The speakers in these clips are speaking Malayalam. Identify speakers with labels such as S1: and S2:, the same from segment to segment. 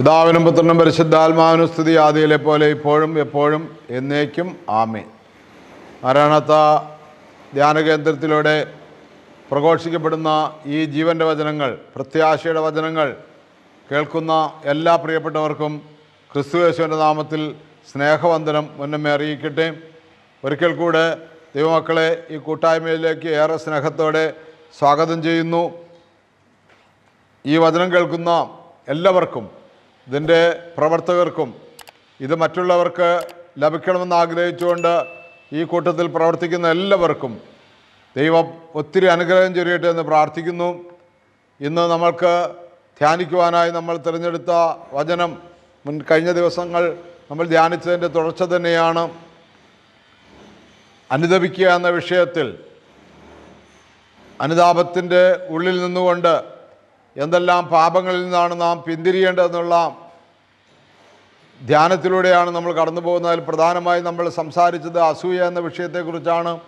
S1: പിതാവിനും പുത്രനും പരിശുദ്ധാത്മാവിനും സ്തുതി ആദിയിലെ പോലെ ഇപ്പോഴും എപ്പോഴും എന്നേക്കും ആമേ നാരായണത്ത ധ്യാന കേന്ദ്രത്തിലൂടെ പ്രഘോഷിക്കപ്പെടുന്ന ഈ ജീവന്റെ വചനങ്ങൾ പ്രത്യാശയുടെ വചനങ്ങൾ കേൾക്കുന്ന എല്ലാ പ്രിയപ്പെട്ടവർക്കും ക്രിസ്തുയേശുവിന്റെ നാമത്തിൽ സ്നേഹവന്ദനം മുന്നമേ അറിയിക്കട്ടെ. ഒരിക്കൽ കൂടെ ദൈവമക്കളെ ഈ കൂട്ടായ്മയിലേക്ക് ഏറെ സ്നേഹത്തോടെ സ്വാഗതം ചെയ്യുന്നു. ഈ വചനം കേൾക്കുന്ന എല്ലാവർക്കും ഇതിന്റെ പ്രവർത്തകർക്കും ഇത് മറ്റുള്ളവർക്ക് ലഭിക്കണമെന്ന് ആഗ്രഹിച്ചുകൊണ്ട് ഈ കൂട്ടത്തിൽ പ്രവർത്തിക്കുന്ന എല്ലാവർക്കും ദൈവം ഒത്തിരി അനുഗ്രഹം ചൊരിയട്ടെ എന്ന് പ്രാർത്ഥിക്കുന്നു. ഇന്ന് നമ്മൾക്ക് ധ്യാനിക്കുവാനായി നമ്മൾ തിരഞ്ഞെടുത്ത വചനം മുൻ കഴിഞ്ഞ ദിവസങ്ങൾ നമ്മൾ ധ്യാനിച്ചതിന്റെ തുടർച്ച തന്നെയാണ്. അനുദപിക്കുക എന്ന വിഷയത്തിൽ അനുതാപത്തിന്റെ ഉള്ളിൽ നിന്നുകൊണ്ട് എന്തെല്ലാം പാപങ്ങളിൽ നിന്നാണ് നാം പിന്തിരിയേണ്ടതെന്നുള്ള ധ്യാനത്തിലൂടെയാണ് നമ്മൾ കടന്നു പോകുന്നതിൽ പ്രധാനമായും നമ്മൾ സംസാരിച്ചത് അസൂയ എന്ന വിഷയത്തെക്കുറിച്ചാണ്.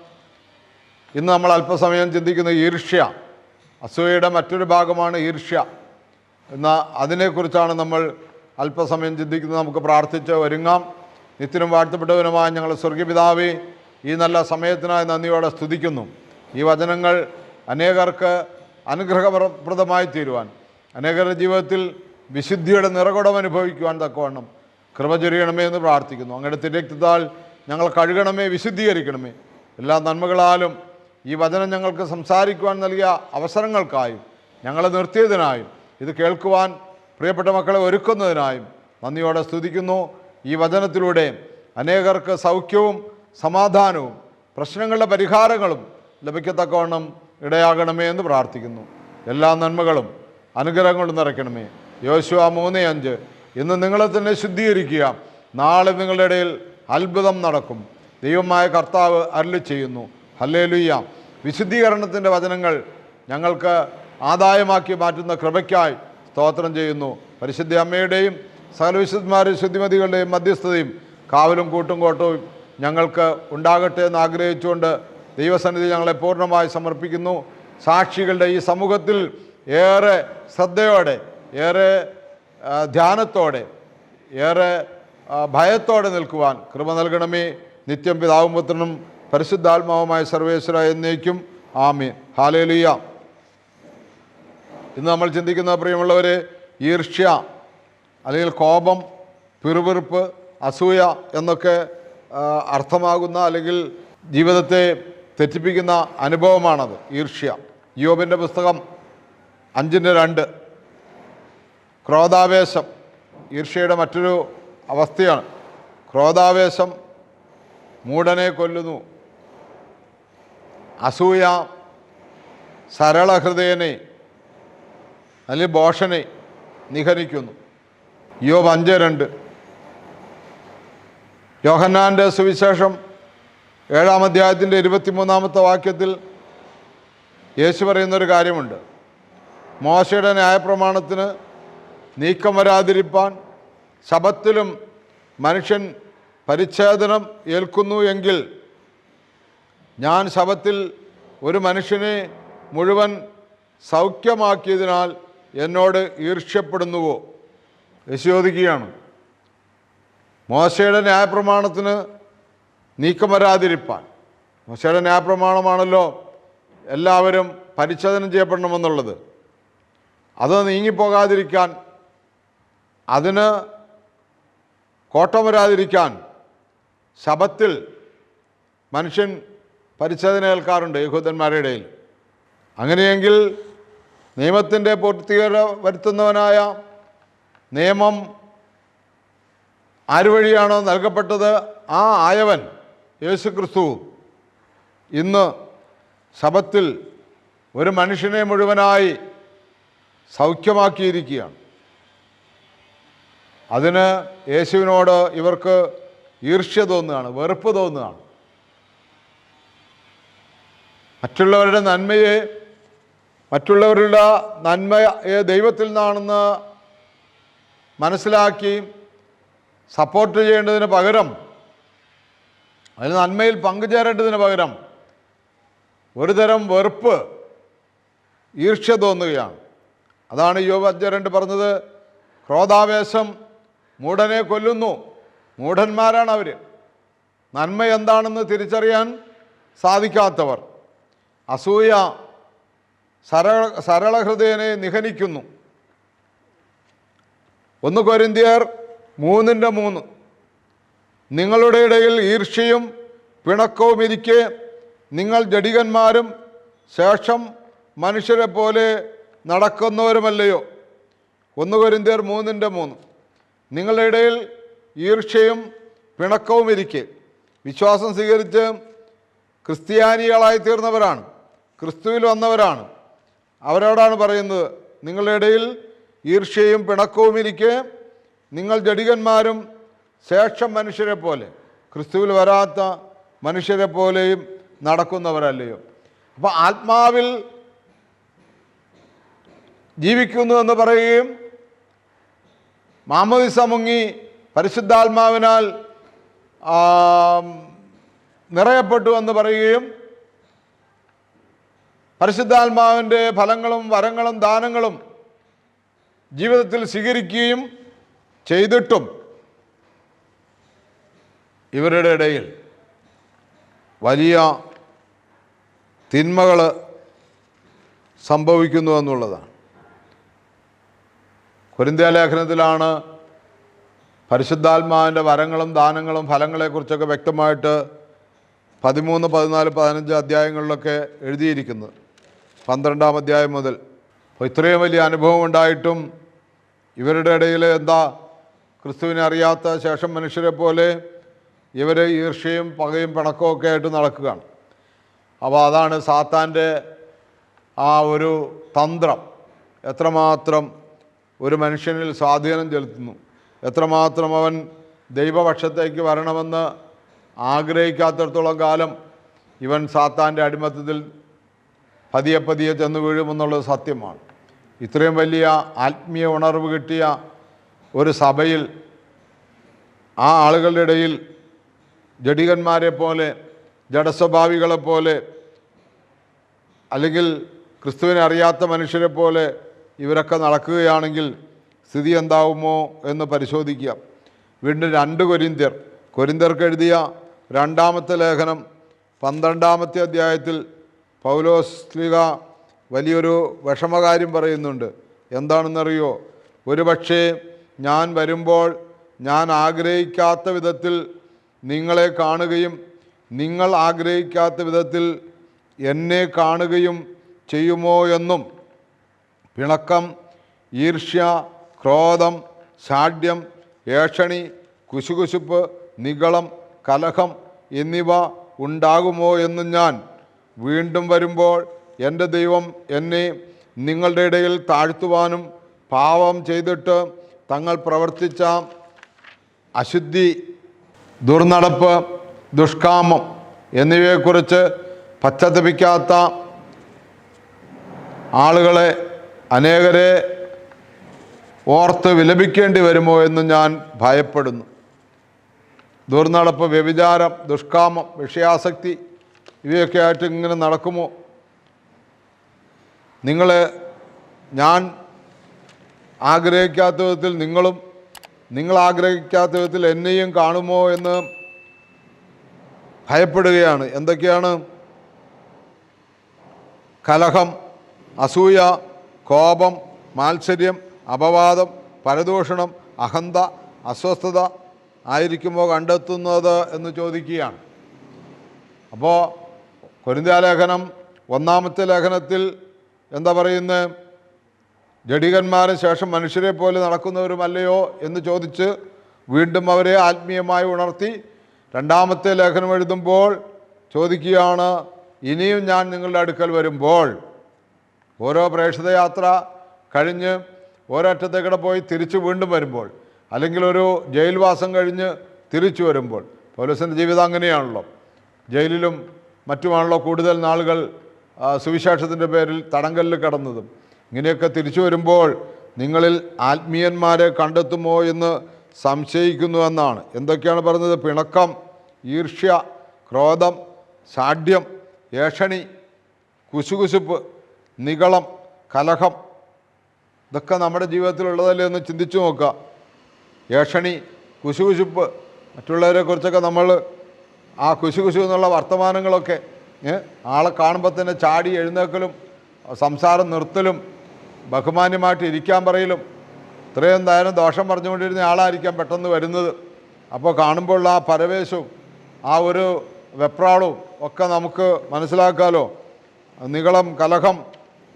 S1: ഇന്ന് നമ്മൾ അല്പസമയം ചിന്തിക്കുന്ന ഈർഷ്യ. അസൂയയുടെ മറ്റൊരു ഭാഗമാണ് ഈർഷ്യ. എന്ന അതിനെക്കുറിച്ചാണ് നമ്മൾ അല്പസമയം ചിന്തിക്കുന്നത്. നമുക്ക് പ്രാർത്ഥിച്ച് ഒരുങ്ങാം. നിത്യനും വാഴ്ത്തപ്പെട്ടവനുമായ ഞങ്ങൾ സ്വർഗീപിതാവി ഈ നല്ല സമയത്തിനായി നന്ദിയോടെ സ്തുതിക്കുന്നു. ഈ വചനങ്ങൾ അനേകർക്ക് അനുഗ്രഹപ്രദമായി തീരുവാൻ. അനേകരുടെ ജീവിതത്തിൽ വിശുദ്ധിയുടെ നിറകുടം അനുഭവിക്കുവാൻ തക്കവണ്ണം കൃപ ചൊരിയണമേ എന്ന് പ്രാർത്ഥിക്കുന്നു. അങ്ങയുടെ തിരക്തത്താൽ ഞങ്ങൾ കഴുകണമേ വിശുദ്ധീകരിക്കണമേ. എല്ലാ നന്മകളാലും ഈ വചനം ഞങ്ങൾക്ക് സംസാരിക്കുവാൻ നൽകിയ അവസരങ്ങൾക്കായും ഞങ്ങളെ നിർത്തിയതിനായും ഇത് കേൾക്കുവാൻ പ്രിയപ്പെട്ട മക്കളെ ഒരുക്കുന്നതിനായും നന്ദിയോടെ സ്തുതിക്കുന്നു. ഈ വചനത്തിലൂടെ അനേകർക്ക് സൗഖ്യവും സമാധാനവും പ്രശ്നങ്ങളുടെ പരിഹാരങ്ങളും ലഭിക്കത്തക്കവണ്ണം ഇടയാകണമേ എന്ന് പ്രാർത്ഥിക്കുന്നു. എല്ലാ നന്മകളും അനുഗ്രഹങ്ങളും നിറയ്ക്കണമേ. യോശുവ മൂന്ന് അഞ്ച്. ഇന്ന് നിങ്ങളെ തന്നെ ശുദ്ധീകരിക്കുക. നാളെ നിങ്ങളുടെ ഇടയിൽ അത്ഭുതം നടക്കും. ദൈവമായ കർത്താവ് അരുളി ചെയ്യുന്നു. ഹല്ലേലുയ്യ വിശുദ്ധീകരണത്തിന്റെ വചനങ്ങൾ ഞങ്ങൾക്ക് ആദായമാക്കി മാറ്റുന്ന കൃപയ്ക്കായി സ്തോത്രം ചെയ്യുന്നു. പരിശുദ്ധ അമ്മയുടെയും സകലവിശുദ്ധന്മാരുടെയും ശുദ്ധിമതികളുടെയും മധ്യസ്ഥതയും കാവലും കൂട്ടും കോട്ടവും ഞങ്ങൾക്ക് ഉണ്ടാകട്ടെ എന്ന് ആഗ്രഹിച്ചുകൊണ്ട് ദൈവസന്നിധി ഞങ്ങളെ പൂർണമായി സമർപ്പിക്കുന്നു. സാക്ഷികളുടെ ഈ സമൂഹത്തിൽ ഏറെ ശ്രദ്ധയോടെ ഏറെ ധ്യാനത്തോടെ ഏറെ ഭയത്തോടെ നിൽക്കുവാൻ കൃപ നൽകണമേ. നിത്യം പിതാവും പുത്രനും പരിശുദ്ധാത്മാവുമായ സർവേശ്വര എന്നേക്കും. ആമീൻ. ഹാലേലിയ ഇന്ന് നമ്മൾ ചിന്തിക്കുന്ന പ്രിയമുള്ളവരെ ഈർഷ്യ അല്ലെങ്കിൽ കോപം പിറുപിറുപ്പ് അസൂയ എന്നൊക്കെ അർത്ഥമാകുന്ന അല്ലെങ്കിൽ ജീവിതത്തെ തെറ്റിപ്പിക്കുന്ന അനുഭവമാണത് ഈർഷ്യ. യോബിന്റെ പുസ്തകം അഞ്ചിന്റെ രണ്ട്. ക്രോധാവേശം ഈർഷ്യയുടെ മറ്റൊരു അവസ്ഥയാണ്. ക്രോധാവേശം മൂടനെ കൊല്ലുന്നു. അസൂയ സരളഹൃദയനെ അല്ലെങ്കിൽ ബോഷനെ നിഹനിക്കുന്നു യോബ് അഞ്ച് രണ്ട്. യോഹന്നാന്റെ സുവിശേഷം ഏഴാം അധ്യായത്തിന്റെ ഇരുപത്തിമൂന്നാമത്തെ വാക്യത്തിൽ യേശു പറയുന്നൊരു കാര്യമുണ്ട്. മോശയുടെ ന്യായപ്രമാണത്തിന് നീക്കം വരാതിരിപ്പാൻ ശബത്തിലും മനുഷ്യൻ പരിച്ഛേദനം ഏൽക്കുന്നു എങ്കിൽ ഞാൻ ശബത്തിൽ ഒരു മനുഷ്യനെ മുഴുവൻ സൗഖ്യമാക്കിയതിനാൽ എന്നോട് ഈർഷ്യപ്പെടുന്നുവോ? യശോദിക്കുകയാണ് മോശയുടെ ന്യായപ്രമാണത്തിന് നീക്കം വരാതിരിപ്പാൻ മോശയുടെ ന്യായപ്രമാണമാണല്ലോ എല്ലാവരും പരിച്ഛേദനം ചെയ്യപ്പെടണമെന്നുള്ളത്. അത് നീങ്ങിപ്പോകാതിരിക്കാൻ അതിന് കോട്ടം വരാതിരിക്കാൻ ശബത്തിൽ മനുഷ്യൻ പരിച്ഛേദന ഏൽക്കാറുണ്ട് യഹൂദന്മാരുടെ ഇടയിൽ. അങ്ങനെയെങ്കിൽ നിയമത്തിന്റെ പൂർത്തീകര വരുത്തുന്നവനായ നിയമം ആരുവഴിയാണോ നൽകപ്പെട്ടത്? ആ ആയവൻ യേശു ക്രിസ്തു ഇന്ന് ശബത്തിൽ ഒരു മനുഷ്യനെ മുഴുവനായി സൗഖ്യമാക്കിയിരിക്കുകയാണ്. അതിന് യേശുവിനോട് ഇവർക്ക് ഈർഷ്യ തോന്നുകയാണ് വെറുപ്പ് തോന്നുകയാണ്. മറ്റുള്ളവരുടെ നന്മയെ മറ്റുള്ളവരുടെ നന്മയെ ദൈവത്തിൽ നിന്നാണെന്ന് മനസ്സിലാക്കി സപ്പോർട്ട് ചെയ്യേണ്ടതിന് പകരം അതിന് നന്മയിൽ പങ്കുചേരേണ്ടതിന് പകരം ഒരു തരം വെറുപ്പ് ഈർഷ്യ തോന്നുകയാണ്. അതാണ് യോഗ അഞ്ച് രണ്ട് പറഞ്ഞത് ക്രോധാവേശം മൂഢനെ കൊല്ലുന്നു മൂഢന്മാരാണ് അവർ നന്മ എന്താണെന്ന് തിരിച്ചറിയാൻ സാധിക്കാത്തവർ. അസൂയ സരള സരളഹൃദയനെ നിഹനിക്കുന്നു. ഒന്ന് കൊരിന്തിയർ മൂന്നിന്റെ മൂന്ന്. നിങ്ങളുടെ ഇടയിൽ ഈർഷ്യയും പിണക്കവും ഇരിക്കെ നിങ്ങൾ ജഡികന്മാരും ശേഷം മനുഷ്യരെ പോലെ നടക്കുന്നവരുമല്ലയോ? ഒന്ന് മൂന്നിന്റെ മൂന്ന്. നിങ്ങളുടെ ഇടയിൽ ഈർഷ്യയും പിണക്കവും ഇരിക്കെ. വിശ്വാസം സ്വീകരിച്ച് ക്രിസ്ത്യാനികളായി തീർന്നവരാണ് ക്രിസ്തുവിൽ വന്നവരാണ്. അവരോടാണ് പറയുന്നത് നിങ്ങളുടെ ഇടയിൽ ഈർഷ്യയും പിണക്കവും ഇരിക്കെ നിങ്ങൾ ജഡികന്മാരും ശേഷം മനുഷ്യരെ പോലെ ക്രിസ്തുവിൽ വരാത്ത മനുഷ്യരെ പോലെയും നടക്കുന്നവരല്ലയോ? അപ്പോൾ ആത്മാവിൽ ജീവിക്കുന്നു എന്ന് പറയുകയും മാമോദിസ മുങ്ങി പരിശുദ്ധാത്മാവിനാൽ നിറയപ്പെട്ടു എന്ന് പറയുകയും പരിശുദ്ധാത്മാവിന്റെ ഫലങ്ങളും വരങ്ങളും ദാനങ്ങളും ജീവിതത്തിൽ സ്വീകരിക്കുകയും ചെയ്തിട്ടും ഇവരുടെ ഇടയിൽ വലിയ തിന്മകൾ സംഭവിക്കുന്നു എന്നുള്ളതാണ്. കൊരിന്ത്യ ലേഖനത്തിലാണ് പരിശുദ്ധാത്മാവിന്റെ വരങ്ങളും ദാനങ്ങളും ഫലങ്ങളെക്കുറിച്ചൊക്കെ വ്യക്തമായിട്ട് പതിമൂന്ന് പതിനാല് പതിനഞ്ച് അധ്യായങ്ങളിലൊക്കെ എഴുതിയിരിക്കുന്നത്. പന്ത്രണ്ടാം അധ്യായം മുതൽ. അപ്പോൾ ഇത്രയും വലിയ അനുഭവം ഉണ്ടായിട്ടും ഇവരുടെ ഇടയിൽ എന്താ ക്രിസ്തുവിനെ അറിയാത്ത ശേഷം മനുഷ്യരെ പോലെ ഇവർ ഈർഷ്യയും പകയും പിണക്കവും ആയിട്ട് നടക്കുകയാണ്. അപ്പോൾ അതാണ് സാത്താന്റെ ആ ഒരു തന്ത്രം. എത്രമാത്രം ഒരു മനുഷ്യനിൽ സ്വാധീനം ചെലുത്തുന്നു. എത്രമാത്രം അവൻ ദൈവപക്ഷത്തേക്ക് വരണമെന്ന് ആഗ്രഹിക്കാത്തിടത്തോളം കാലം ഇവൻ സാത്താന്റെ അടിമത്തത്തിൽ പതിയെ പതിയെ ചെന്ന് വീഴുമെന്നുള്ളത് സത്യമാണ്. ഇത്രയും വലിയ ആത്മീയ ഉണർവ് കിട്ടിയ ഒരു സഭയിൽ ആ ആളുകളുടെ ഇടയിൽ ജഡികന്മാരെ പോലെ ജഡസ്വഭാവികളെ പോലെ അല്ലെങ്കിൽ ക്രിസ്തുവിനെ അറിയാത്ത മനുഷ്യരെ പോലെ ഇവരൊക്കെ നടക്കുകയാണെങ്കിൽ സ്ഥിതി എന്താവുമോ എന്ന് പരിശോധിക്കുക. വീണ്ടും രണ്ട് കൊരിന്ത്യർ. കൊരിന്ത്യർക്ക് എഴുതിയ രണ്ടാമത്തെ ലേഖനം പന്ത്രണ്ടാമത്തെ അധ്യായത്തിൽ പൗലോസ്ലിക വലിയൊരു വിഷമകാര്യം പറയുന്നുണ്ട്. എന്താണെന്നറിയോ? ഒരുപക്ഷേ ഞാൻ വരുമ്പോൾ ഞാൻ ആഗ്രഹിക്കാത്ത വിധത്തിൽ നിങ്ങളെ കാണുകയും നിങ്ങൾ ആഗ്രഹിക്കാത്ത വിധത്തിൽ എന്നെ കാണുകയും ചെയ്യുമോ എന്നും. പിണക്കം ഈർഷ്യ ക്രോധം ശാഠ്യം ഏഷണി കുശുകുശുപ്പ് നിഗളം കലഹം എന്നിവ ഉണ്ടാകുമോ എന്നും ഞാൻ വീണ്ടും വരുമ്പോൾ എന്റെ ദൈവം എന്നെ നിങ്ങളുടെ ഇടയിൽ താഴ്ത്തുവാനും പാവം ചെയ്തിട്ട് തങ്ങൾ പ്രവർത്തിച്ച അശുദ്ധി ദുർനടപ്പ് ദുഷ്കാമം എന്നിവയെക്കുറിച്ച് പശ്ചാത്തപിക്കാത്ത ആളുകളെ അനേകരെ ഓർത്ത് വിലപിക്കേണ്ടി വരുമോ എന്ന് ഞാൻ ഭയപ്പെടുന്നു. ദുർനടപ്പ് വ്യഭിചാരം ദുഷ്കാമം വിഷയാസക്തി ഇവയൊക്കെ ആയിട്ട് ഇങ്ങനെ നടക്കുമോ? നിങ്ങൾ ഞാൻ ആഗ്രഹിക്കാത്ത വിധത്തിൽ നിങ്ങളും നിങ്ങൾ ആഗ്രഹിക്കാത്ത വിധത്തിൽ എന്നെയും കാണുമോ എന്ന് ഭയപ്പെടുകയാണ്. എന്തൊക്കെയാണ്? കലഹം അസൂയ കോപം മാത്സര്യം അപവാദം പരദൂഷണം അഹന്ത അസ്വസ്ഥത ആയിരിക്കുമ്പോൾ കണ്ടെത്തുന്നത് എന്ന് ചോദിക്കുകയാണ്. അപ്പോൾ കൊരിന്ത്യാലേഖനം ഒന്നാമത്തെ ലേഖനത്തിൽ എന്താ പറയുന്നത്? ജഡികന്മാരും ശേഷം മനുഷ്യരെ പോലെ നടക്കുന്നവരുമല്ലയോ എന്ന് ചോദിച്ച് വീണ്ടും അവരെ ആത്മീയമായി ഉണർത്തി രണ്ടാമത്തെ ലേഖനം എഴുതുമ്പോൾ ചോദിക്കുകയാണ് ഇനിയും ഞാൻ നിങ്ങളുടെ അടുക്കൽ വരുമ്പോൾ ഓരോ പ്രേക്ഷിത യാത്ര കഴിഞ്ഞ് ഒരറ്റത്തേക്കൂടെ പോയി തിരിച്ച് വീണ്ടും വരുമ്പോൾ അല്ലെങ്കിൽ ഒരു ജയിൽവാസം കഴിഞ്ഞ് തിരിച്ചു വരുമ്പോൾ. പോലീസിന്റെ ജീവിതം അങ്ങനെയാണല്ലോ. ജയിലിലും മറ്റുമാണല്ലോ കൂടുതൽ നാളുകൾ സുവിശേഷത്തിന്റെ പേരിൽ തടങ്കലിൽ കിടന്നതും. ഇങ്ങനെയൊക്കെ തിരിച്ചു വരുമ്പോൾ നിങ്ങളിൽ ആത്മീയന്മാരെ കണ്ടെത്തുമോ എന്ന് സംശയിക്കുന്നു എന്നാണ്. എന്തൊക്കെയാണ് പറഞ്ഞത്? പിണക്കം ഈർഷ്യ ക്രോധം ഷാഢ്യം ഏഷണി കുശുകുശുപ്പ് നികളം കലഹം. ഇതൊക്കെ നമ്മുടെ ജീവിതത്തിലുള്ളതല്ലേ എന്ന് ചിന്തിച്ചു നോക്കുക. ഏഷണി കുശുകുശുപ്പ് മറ്റുള്ളവരെക്കുറിച്ചൊക്കെ നമ്മൾ ആ കുശുകുശു എന്നുള്ള വർത്തമാനങ്ങളൊക്കെ ആളെ കാണുമ്പോൾ തന്നെ ചാടി എഴുന്നേക്കലും സംസാരം നിർത്തലും ബഹുമാന്യമായിട്ട് ഇരിക്കാൻ പറയലും. ഇത്രയും നേരം ദോഷം പറഞ്ഞുകൊണ്ടിരുന്ന ആളായിരിക്കാം പെട്ടെന്ന് വരുന്നത്. അപ്പോൾ കാണുമ്പോൾ ആ പരവേശവും ആ ഒരു വെപ്രാളവും ഒക്കെ നമുക്ക് മനസ്സിലാക്കാലോ. നികളം കലഹം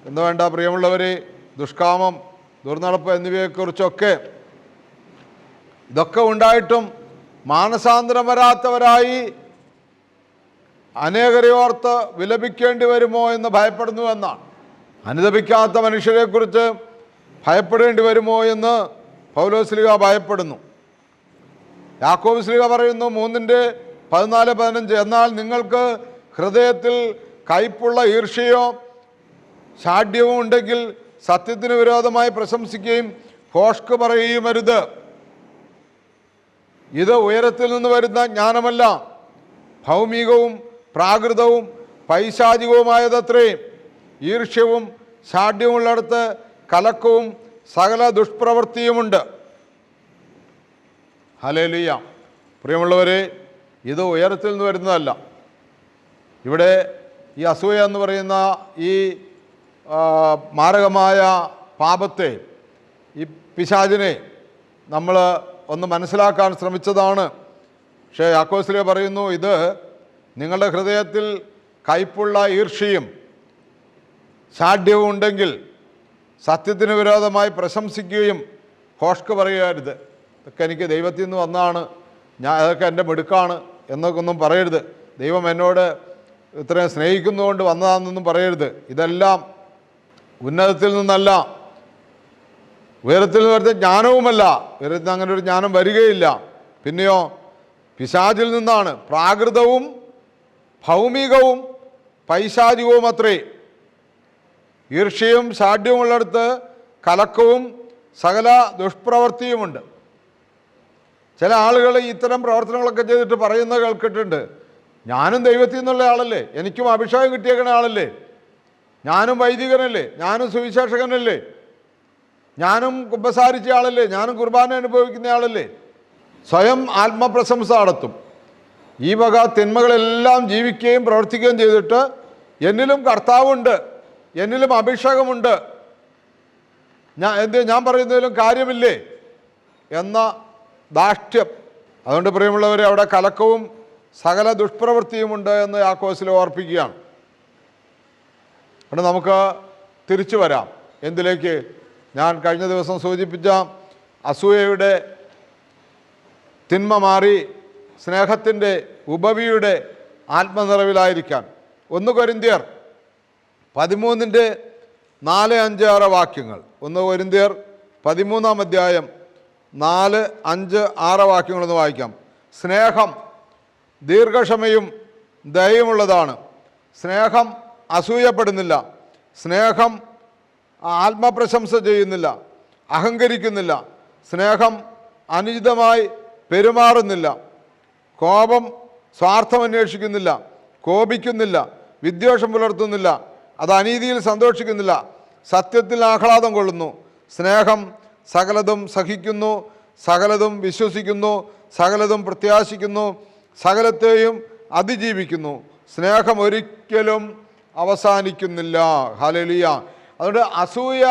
S1: എന്ന് വേണ്ട പ്രിയമുള്ളവർ ദുഷ്കാമം ദുർനടപ്പ് എന്നിവയെക്കുറിച്ചൊക്കെ ഇതൊക്കെ ഉണ്ടായിട്ടും മാനസാന്തരം വരാത്തവരായി അനേകരെ ഓർത്ത് വിലപിക്കേണ്ടി വരുമോ എന്ന് ഭയപ്പെടുന്നു എന്നാണ്. അനുദപിക്കാത്ത മനുഷ്യരെക്കുറിച്ച് ഭയപ്പെടേണ്ടി വരുമോ എന്ന് പൗലോസ്ലിക ഭയപ്പെടുന്നു. യാക്കോബ് സ്ലിക പറയുന്നു മൂന്നിന്റെ പതിനാല് പതിനഞ്ച് എന്നാൽ നിങ്ങൾക്ക് ഹൃദയത്തിൽ കയ്പുള്ള ഈർഷ്യയോ ഷാഢ്യവും ഉണ്ടെങ്കിൽ സത്യത്തിന് വിരോധമായി പ്രശംസിക്കുകയും ഭോഷ്ക് പറയുകയും അരുത് ഇത് ഉയരത്തിൽ നിന്ന് വരുന്ന ജ്ഞാനമല്ല ഭൗമികവും പ്രാകൃതവും പൈശാചികവുമായതത്രേ. ഈർഷ്യവും ഷാഢ്യവുമുള്ളിടത്ത് കലക്കവും സകല ദുഷ്പ്രവൃത്തിയുമുണ്ട്. ഹലേലിയ പ്രിയമുള്ളവരെ ഇത് ഉയരത്തിൽ നിന്ന് വരുന്നതല്ല. ഇവിടെ ഈ അസൂയ എന്ന് പറയുന്ന ഈ മാരകമായ പാപത്തെ ഈ പിശാചിനെ നമ്മൾ ഒന്ന് മനസ്സിലാക്കാൻ ശ്രമിച്ചതാണ്. പക്ഷേ യാക്കോസ്ലിയ പറയുന്നു ഇത് നിങ്ങളുടെ ഹൃദയത്തിൽ കയ്പുള്ള ഈർഷ്യയും ഷാഢ്യവും ഉണ്ടെങ്കിൽ സത്യത്തിന് വിരോധമായി പ്രശംസിക്കുകയും ഹോഷ്ക്ക് പറയരുത് ഇതൊക്കെ എനിക്ക് ദൈവത്തിൽ നിന്ന് വന്നാണ്. ഞാൻ അതൊക്കെ എന്റെ മിടുക്കാണ് എന്നൊക്കെ ഒന്നും പറയരുത്. ദൈവം എന്നോട് ഇത്രയും സ്നേഹിക്കുന്നതുകൊണ്ട് വന്നതാണെന്നൊന്നും പറയരുത്. ഇതെല്ലാം ഉന്നതത്തിൽ നിന്നല്ല ഉയരത്തിൽ നിന്ന് വരുന്ന ജ്ഞാനവുമല്ല. ഉയരത്തിൽ അങ്ങനെ ഒരു ജ്ഞാനം വരികയില്ല. പിന്നെയോ പിശാചിൽ നിന്നാണ്. പ്രാകൃതവും ഭൗമികവും പൈശാചികവും അത്രേ ഈർഷ്യയും ഷാഢ്യവുമുള്ളിടത്ത് കലക്കവും സകല ദുഷ്പ്രവൃത്തിയുമുണ്ട് ചില ആളുകൾ ഇത്തരം പ്രവർത്തനങ്ങളൊക്കെ ചെയ്തിട്ട് പറയുന്നത് കേൾക്കിട്ടുണ്ട്. ഞാനും ദൈവത്തിൽ നിന്നുള്ള ആളല്ലേ? എനിക്കും അഭിഷേകം കിട്ടിയേക്കണ ആളല്ലേ? ഞാനും വൈദികനല്ലേ? ഞാനും സുവിശേഷകനല്ലേ? ഞാനും കുമ്പസാരിച്ച ആളല്ലേ? ഞാനും കുർബാന അനുഭവിക്കുന്ന ആളല്ലേ? സ്വയം ആത്മപ്രശംസ നടത്തും. ഈ വക തിന്മകളെല്ലാം ജീവിക്കുകയും പ്രവർത്തിക്കുകയും ചെയ്തിട്ട് എന്നിലും കർത്താവുണ്ട്. എന്നിലും അഭിഷേകമുണ്ട്. ഞാൻ എന്ത് ഞാൻ പറയുന്നതിലും കാര്യമില്ലേ? എന്ന ദാഷ്ട്യം അതുകൊണ്ട് പ്രിയമുള്ളവരെ അവിടെ കലക്കവും സകല ദുഷ്പ്രവൃത്തിയുമുണ്ട് എന്ന് യാക്കോസിൽ ഓർപ്പിക്കുകയാണ്. അവിടെ നമുക്ക് തിരിച്ചു വരാം. എന്തിലേക്ക്? ഞാൻ കഴിഞ്ഞ ദിവസം സൂചിപ്പിച്ച അസൂയയുടെ തിന്മ മാറി സ്നേഹത്തിന്റെ ഉപവിയുടെ ആത്മനിറവിലായിരിക്കാൻ. ഒന്ന് കൊരിന്തിയർ പതിമൂന്നിന്റെ നാല് അഞ്ച് ആറ് വാക്യങ്ങൾ. ഒന്ന് ഒരുന്തിയർ പതിമൂന്നാം അധ്യായം നാല് അഞ്ച് ആറ് വാക്യങ്ങളൊന്ന് വായിക്കാം. സ്നേഹം ദീർഘക്ഷമയും ദയയുമുള്ളതാണ്. സ്നേഹം അസൂയപ്പെടുന്നില്ല. സ്നേഹം ആത്മപ്രശംസ ചെയ്യുന്നില്ല. അഹങ്കരിക്കുന്നില്ല. സ്നേഹം അനുചിതമായി പെരുമാറുന്നില്ല. കോപം സ്വാർത്ഥം അന്വേഷിക്കുന്നില്ല കോപിക്കുന്നില്ല. വിദ്വേഷം പുലർത്തുന്നില്ല. അത് അനീതിയിൽ സന്തോഷിക്കുന്നില്ല. സത്യത്തിൽ ആഹ്ലാദം കൊള്ളുന്നു. സ്നേഹം സകലതും സഹിക്കുന്നു. സകലതും വിശ്വസിക്കുന്നു. സകലതും പ്രത്യാശിക്കുന്നു. സകലത്തെയും അതിജീവിക്കുന്നു. സ്നേഹം ഒരിക്കലും അവസാനിക്കുന്നില്ല. ഹലലിയ അതുകൊണ്ട് അസൂയ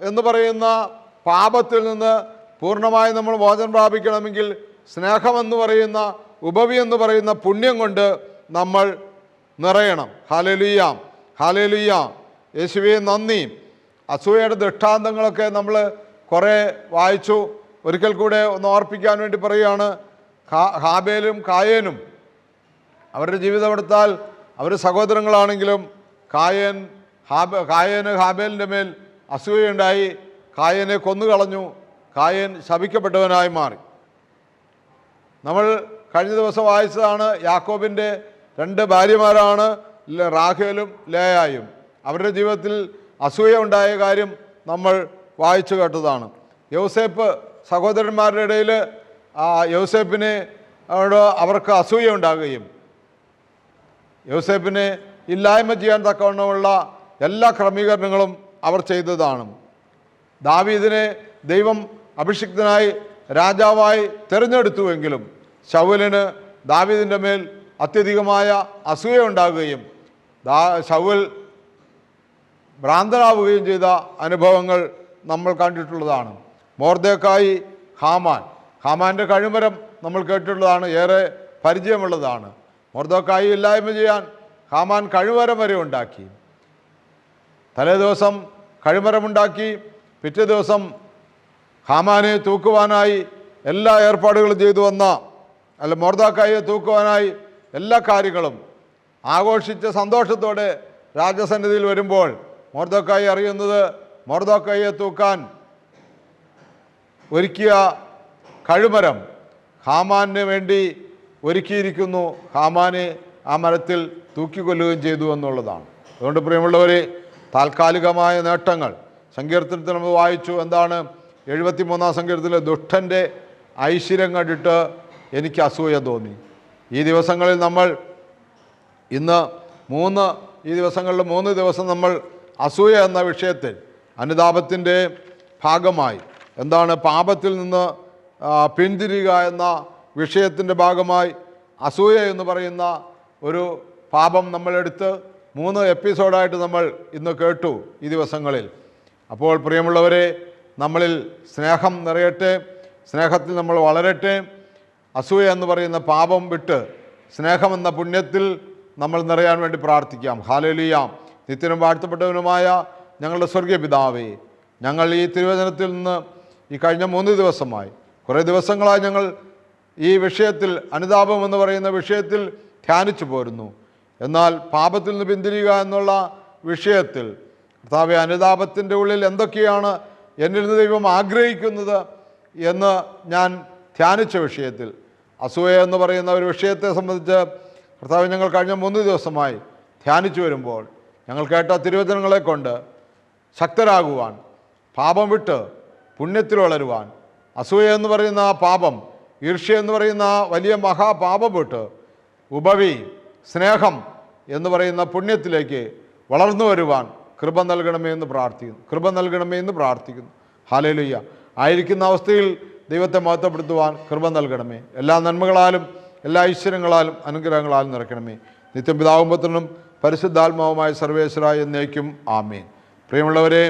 S1: എന്ന് പറയുന്ന പാപത്തിൽ നിന്ന് പൂർണമായി നമ്മൾ മോചനം പ്രാപിക്കണമെങ്കിൽ സ്നേഹമെന്ന് പറയുന്ന ഉപവി എന്ന് പറയുന്ന പുണ്യം കൊണ്ട് നമ്മൾ നിറയണം. ഹാലലുയ്യ ഹാലലുയ്യ യേശുവെ നന്ദി. അസൂയയുടെ ദൃഷ്ടാന്തങ്ങളൊക്കെ നമ്മൾ കുറേ വായിച്ചു. ഒരിക്കൽ കൂടെ ഒന്ന് ഓർപ്പിക്കാൻ വേണ്ടി പറയുകയാണ് ഹാബേലും കായേനും. അവരുടെ ജീവിതം എടുത്താൽ അവർ സഹോദരങ്ങളാണെങ്കിലും കായൻ ഹാബ കായന് ഹാബേലിന്റെ മേൽ അസൂയുണ്ടായി. കായനെ കൊന്നുകളഞ്ഞു. കായൻ ശപിക്കപ്പെട്ടവനായി മാറി. നമ്മൾ കഴിഞ്ഞ ദിവസം വായിച്ചതാണ് യാക്കോബിന്റെ രണ്ട് ഭാര്യമാരാണ്. റാഖേലും ലേയായും. അവരുടെ ജീവിതത്തിൽ അസൂയ ഉണ്ടായ കാര്യം നമ്മൾ വായിച്ചു കേട്ടതാണ്. യൗസേപ്പ് സഹോദരന്മാരുടെ ഇടയിൽ യൗസേപ്പിനെ അവർക്ക് അസൂയ ഉണ്ടാകുകയും യോസേപ്പിനെ ഇല്ലായ്മ ചെയ്യാൻ തക്കവണ്ണമുള്ള എല്ലാ ക്രമീകരണങ്ങളും അവർ ചെയ്തതാണ്. ദാവീദിനെ ദൈവം അഭിഷിക്തനായി രാജാവായി തിരഞ്ഞെടുത്തുവെങ്കിലും ശൗലിന് ദാവീദിന്റെ മേൽ അത്യധികമായ അസൂയ ഉണ്ടാകുകയും ദാ ശൗൽ ഭ്രാന്തനാവുകയും ചെയ്ത അനുഭവങ്ങൾ നമ്മൾ കണ്ടിട്ടുള്ളതാണ്. മോർദേക്കായി ഹാമാൻ. ഹാമാന്റെ കഴിമരം നമ്മൾ കേട്ടിട്ടുള്ളതാണ് ഏറെ പരിചയമുള്ളതാണ്. മോർദേക്കായി ഇല്ലായ്മ ചെയ്യാൻ ഹാമാൻ കഴിമരം വരെ ഉണ്ടാക്കി. തലേ ദിവസം കഴിമരമുണ്ടാക്കി പിറ്റേ ദിവസം ഹാമാനെ തൂക്കുവാനായി എല്ലാ ഏർപ്പാടുകളും ചെയ്തു വന്ന അല്ല മോർദാക്കായെ തൂക്കുവാനായി എല്ലാ കാര്യങ്ങളും ആഘോഷിച്ച സന്തോഷത്തോടെ രാജസന്നിധിയിൽ വരുമ്പോൾ മോർദോക്കായി അറിയുന്നത് മോർദോക്കായെ തൂക്കാൻ ഒരുക്കിയ കഴുമരം ഹാമാന് വേണ്ടി ഒരുക്കിയിരിക്കുന്നു. ഹാമാനെ ആ മരത്തിൽ തൂക്കിക്കൊല്ലുകയും ചെയ്തു എന്നുള്ളതാണ്. അതുകൊണ്ട് പ്രിയമുള്ളവരെ താൽക്കാലികമായ നേട്ടങ്ങൾ. സങ്കീർത്തനത്തിൽ നമ്മൾ വായിച്ചു എന്താണ് എഴുപത്തി മൂന്നാം സങ്കീർത്തനത്തിലെ ദുഷ്ടന്റെ ഐശ്വര്യം കണ്ടിട്ട് എനിക്ക് അസൂയ തോന്നി. ഈ ദിവസങ്ങളിൽ നമ്മൾ ഇന്ന് മൂന്ന് ഈ ദിവസങ്ങളിൽ മൂന്ന് ദിവസം നമ്മൾ അസൂയ എന്ന വിഷയത്തിൽ അനുതാപത്തിന്റെ ഭാഗമായി എന്താണ് പാപത്തിൽ നിന്ന് പിന്തിരിയുക എന്ന വിഷയത്തിന്റെ ഭാഗമായി അസൂയ എന്ന് പറയുന്ന ഒരു പാപം നമ്മളെടുത്ത് മൂന്ന് എപ്പിസോഡായിട്ട് നമ്മൾ ഇന്ന് കേട്ടു ഈ ദിവസങ്ങളിൽ. അപ്പോൾ പ്രിയമുള്ളവരെ നമ്മളിൽ സ്നേഹം നിറയട്ടെ സ്നേഹത്തിൽ നമ്മൾ വളരട്ടെ. അസൂയ എന്ന് പറയുന്ന പാപം വിട്ട് സ്നേഹമെന്ന പുണ്യത്തിൽ നമ്മൾ നിറയാൻ വേണ്ടി പ്രാർത്ഥിക്കാം. ഹാലലിയാം നിത്യനും വാഴ്ത്തപ്പെട്ടവനുമായ ഞങ്ങളുടെ സ്വർഗീയ പിതാവേ ഞങ്ങൾ ഈ തിരുവചനത്തിൽ നിന്ന് ഈ കഴിഞ്ഞ മൂന്ന് ദിവസമായി കുറേ ദിവസങ്ങളായി ഞങ്ങൾ ഈ വിഷയത്തിൽ അനുതാപം എന്ന് പറയുന്ന വിഷയത്തിൽ ധ്യാനിച്ചു പോരുന്നു. എന്നാൽ പാപത്തിൽ നിന്ന് പിന്തിരിയുക എന്നുള്ള വിഷയത്തിൽ കർത്താവ് അനുതാപത്തിന്റെ ഉള്ളിൽ എന്തൊക്കെയാണ് എന്നിൽ നിന്ന് ദൈവം ആഗ്രഹിക്കുന്നത് എന്ന് ഞാൻ ധ്യാനിച്ച വിഷയത്തിൽ അസൂയ എന്ന് പറയുന്ന ഒരു വിഷയത്തെ സംബന്ധിച്ച് കർത്താവ് ഞങ്ങൾ കഴിഞ്ഞ മൂന്ന് ദിവസമായി ധ്യാനിച്ചു വരുമ്പോൾ ഞങ്ങൾ കേട്ട തിരുവചനങ്ങളെ കൊണ്ട് ശക്തരാകുവാൻ പാപം വിട്ട് പുണ്യത്തിൽ വളരുവാൻ അസൂയ എന്ന് പറയുന്ന പാപം ഈർഷ്യ എന്ന് പറയുന്ന വലിയ മഹാപാപം വിട്ട് ഉപവി സ്നേഹം എന്ന് പറയുന്ന പുണ്യത്തിലേക്ക് വളർന്നു വരുവാൻ കൃപ നൽകണമേ എന്ന് പ്രാർത്ഥിക്കുന്നു. കൃപ നൽകണമേ എന്ന് പ്രാർത്ഥിക്കുന്നു. ഹാലേലുയ്യ ആയിരിക്കുന്ന അവസ്ഥയിൽ ദൈവത്തെ മഹത്വപ്പെടുത്തുവാൻ കൃപ നൽകണമേ. എല്ലാ നന്മകളാലും എല്ലാ ഐശ്വര്യങ്ങളാലും അനുഗ്രഹങ്ങളാലും നിറയ്ക്കണമേ. നിത്യം പിതാവുമ്പത്തിനും പരിശുദ്ധാത്മാവുമായ സർവേശ്വരായ എന്നേക്കും ആമേൻ. പ്രിയമുള്ളവരെ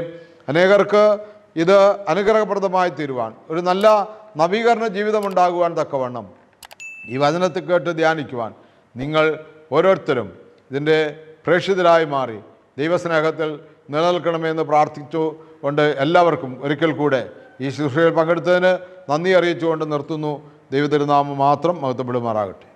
S1: അനേകർക്ക് ഇത് അനുഗ്രഹപ്രദമായി തീരുവാൻ ഒരു നല്ല നവീകരണ ജീവിതം ഉണ്ടാകുവാൻ തക്കവണ്ണം ഈ വചനത്തെ കേട്ട് ധ്യാനിക്കുവാൻ നിങ്ങൾ ഓരോരുത്തരും ഇതിന്റെ പ്രേക്ഷിതരായി മാറി ദൈവസ്നേഹത്തിൽ നിലനിൽക്കണമെന്ന് പ്രാർത്ഥിച്ചു കൊണ്ട് എല്ലാവർക്കും ഒരിക്കൽ കൂടെ ഈ ശുശ്രൂഷയിൽ പങ്കെടുത്തതിന് നന്ദി അറിയിച്ചുകൊണ്ട് നിർത്തുന്നു. ദൈവത്തിരുനാമം മാത്രം മഹത്വപ്പെടുമാറാകട്ടെ.